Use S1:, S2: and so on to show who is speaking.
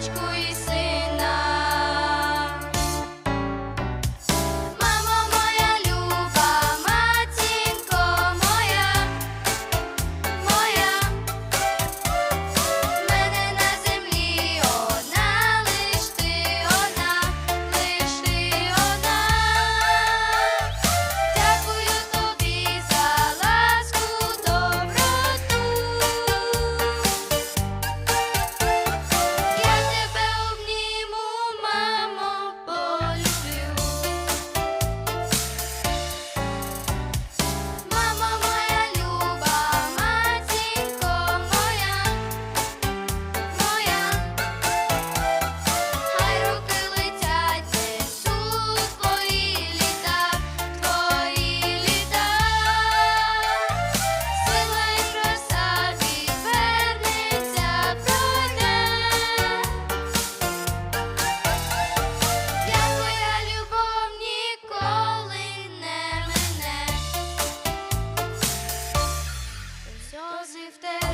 S1: садочку і drifted